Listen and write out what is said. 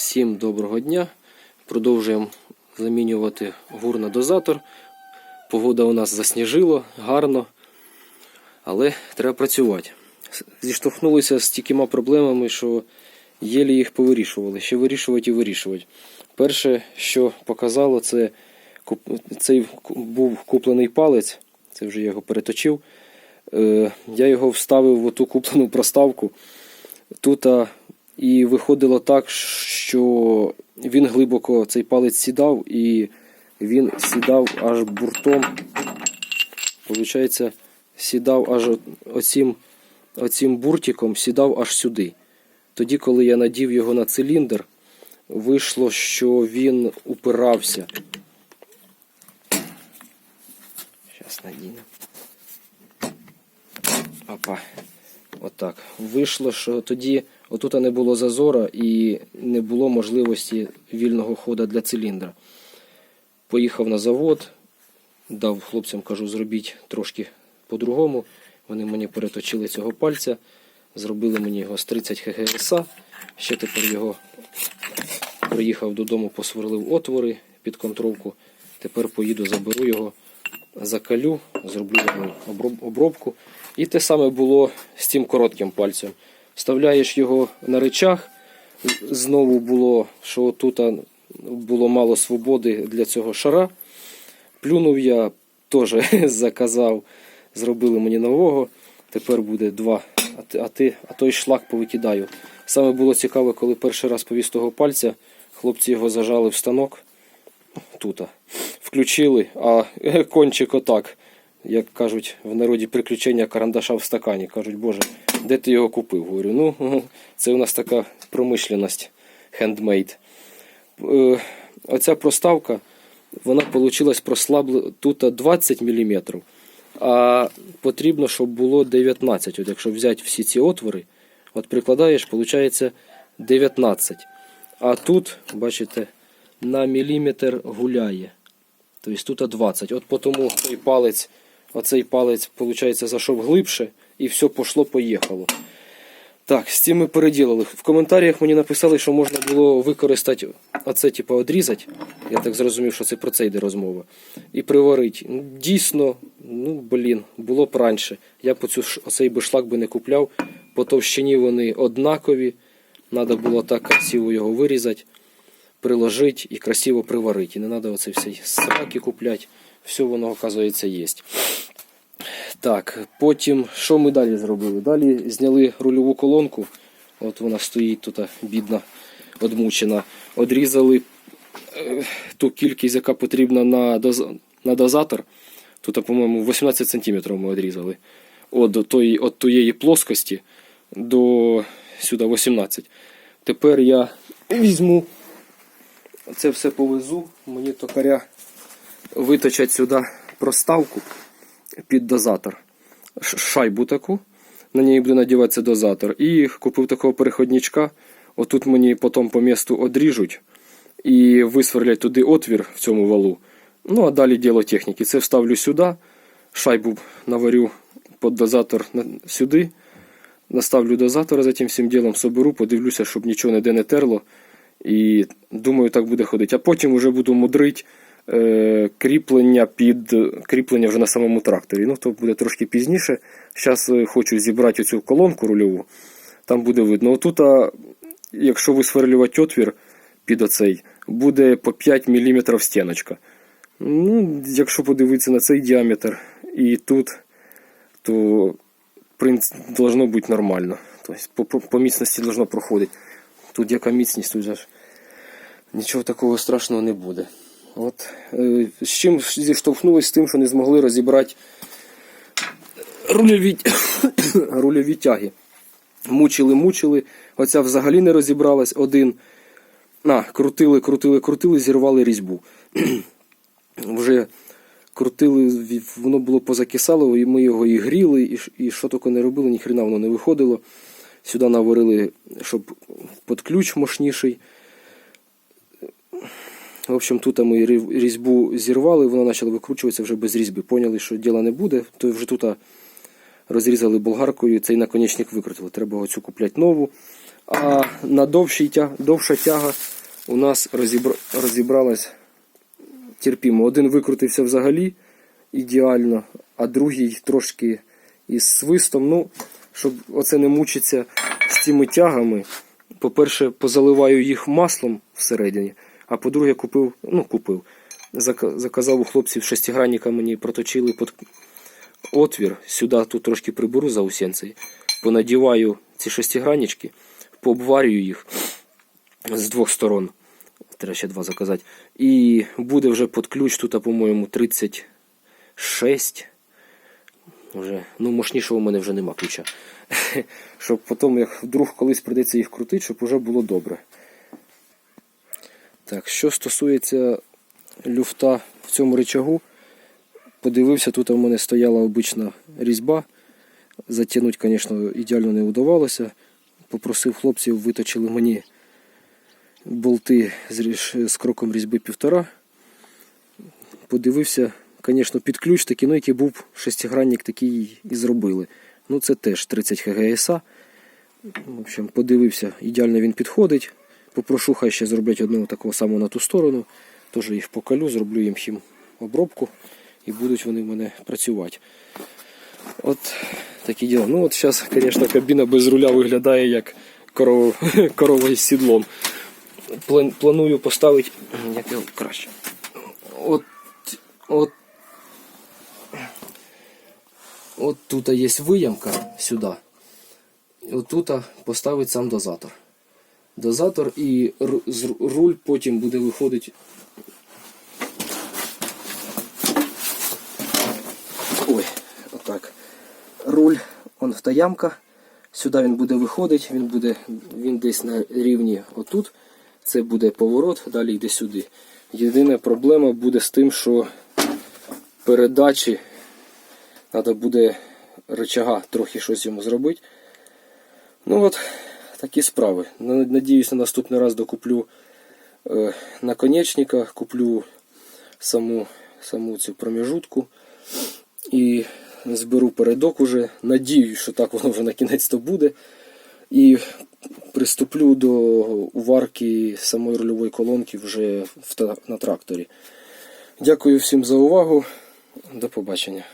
Всім доброго дня. Продовжуємо замінювати гур на дозатор. Погода у нас засніжило, гарно, але треба працювати. Зіштовхнулися з стількома проблемами, що єлі їх повирішували. Ще вирішувати і вирішувати. Перше, що показало, це цей був куплений палець, це вже я його переточив. Е, Я його вставив в оту куплену проставку. Тут і виходило так, що він глибоко цей палець сідав, і він сідав аж буртом. Получається, сідав аж оцім, оцім буртиком, сідав аж сюди. Тоді, коли я надів його на циліндр, вийшло, що він упирався. Зараз надіну. Опа. Отак. Вийшло, що тоді отут не було зазора і не було можливості вільного ходу для циліндра. Поїхав на завод, дав хлопцям, кажу, зробіть трошки по-другому. Вони мені переточили цього пальця, зробили мені його з 30 ХГСА. Ще тепер його приїхав додому, посверлив отвори під контролку. Тепер поїду, заберу його, закалю, зроблю обробку. І те саме було з цим коротким пальцем. Вставляєш його на речах. Знову було, що тут було мало свободи для цього шара. Плюнув я, теж заказав, зробили мені нового. Тепер буде два, а, ти- а, той шлак повикидаю. Саме було цікаво, коли перший раз повіз того пальця, хлопці його зажали в станок. Тут. Включили, а кончик отак. Як кажуть в народі приключення карандаша в стакані. Кажуть, Боже, де ти його купив? Говорю, ну, це у нас така промишленість хендмейд. Оця проставка, вона вийшла прослаблена тут 20 мм, а потрібно, щоб було 19. От якщо взяти всі ці отвори, от прикладаєш, виходить 19. А тут, бачите, на міліметр гуляє. Тобто тут 20. От тому той палець, оцей палець, виходить, зайшов глибше і все пошло-поїхало. Так, з цим ми переділили. В коментарях мені написали, що можна було використати оце, типу, одрізати. Я так зрозумів, що це про це йде розмова. І приварити. Ну, Дійсно, ну блін, було б раніше. Я по цю оцей би шлак би не купляв. По товщині вони однакові. Треба було так красиво його вирізати, приложити і красиво приварити. І не треба оце все сраки купляти. Все воно, оказується, є. Так, потім що ми далі зробили? Далі зняли рульову колонку. От вона стоїть тут бідна, одмучена. Одрізали е, ту кількість, яка потрібна на, доз... на дозатор. Тут, по-моєму, 18 см ми одрізали. От, до тої, от тієї плоскості до сюди 18. Тепер я візьму це все повезу. Мені токаря виточать сюди проставку під дозатор. Шайбу таку. На ній буде надіватися дозатор. І купив такого переходничка. Отут мені потім по місту одріжуть і висверлять туди отвір в цьому валу. Ну, а далі діло техніки. Це вставлю сюди, шайбу наварю під дозатор сюди, наставлю дозатор за тим всім ділом, соберу, подивлюся, щоб нічого ніде не терло. І думаю, так буде ходити. А потім вже буду мудрить кріплення під кріплення вже на самому тракторі. Ну, то буде трошки пізніше. Зараз хочу зібрати цю колонку рульову, там буде видно. Отут, якщо висверлювати отвір під оцей, буде по 5 мм стіночка. Ну, якщо подивитися на цей діаметр і тут, то должно бути нормально. Тобто по, по, міцності должно проходити. Тут яка міцність, тут же нічого такого страшного не буде. От, е, з чим зіштовхнулися з тим, що не змогли розібрати рульові, рульові тяги. Мучили, мучили. Оця взагалі не розібралась. Один. А, крутили, крутили, крутили, зірвали різьбу. Вже крутили, воно було позакисало, і ми його і гріли, і, і що тільки не робили, ніхрена воно не виходило. Сюди наварили, щоб під ключ мощніший. В общем, тут ми різьбу зірвали, вона почала викручуватися вже без різьби. Поняли, що діла не буде, то вже тут розрізали болгаркою, цей наконечник викрутили. Треба оцю купляти нову. А на тяг, довша тяга у нас розібр... розібралась терпімо. Один викрутився взагалі ідеально, а другий трошки із свистом. Ну, щоб оце не мучитися з цими тягами. По-перше, позаливаю їх маслом всередині, а по-друге, купив, ну, купив. Заказав у хлопців шестигранника, мені проточили під отвір. Сюди тут трошки приберу заусенцей. Понадіваю ці шестиграннички, пообварюю їх з двох сторон. Треба ще два заказати. І буде вже під ключ, тут, по-моєму, 36. Вже, ну, мощнішого у мене вже нема ключа. Щоб потім, як вдруг колись прийдеться їх крутити, щоб вже було добре. Так, що стосується люфта в цьому рычагу, подивився, тут у мене стояла обична різьба. Затягнути, звісно, ідеально не удавалося. Попросив хлопців, виточили мені болти з кроком різьби півтора. Подивився, звісно, під ключ такий, ну який був шестигранник, такий і зробили. Ну це теж 30 ХГСА. В общем, подивився, ідеально він підходить. Попрошу, хай ще зроблять одного такого самого на ту сторону. Теж їх покалю, зроблю їм хім обробку і будуть вони в мене працювати. От такі діла. Ну от зараз, звісно, кабіна без руля виглядає як корова, корова із сідлом. План- Планую поставити як його краще. От, от, от тут є виямка сюди. От тут поставить сам дозатор. Дозатор і руль потім буде виходити. Ой, отак. Руль, он втаямка. Сюди він буде виходити, він буде він десь на рівні отут. Це буде поворот, далі йде сюди. Єдина проблема буде з тим, що передачі треба буде рычага трохи щось йому зробити. Ну от, такі справи. Ну, Надіюсь, на наступний раз докуплю е, наконечника, куплю саму, саму цю проміжутку і зберу передок уже. Надіюсь, що так воно вже на кінець то буде. І приступлю до уварки самої рульової колонки вже на тракторі. Дякую всім за увагу. До побачення.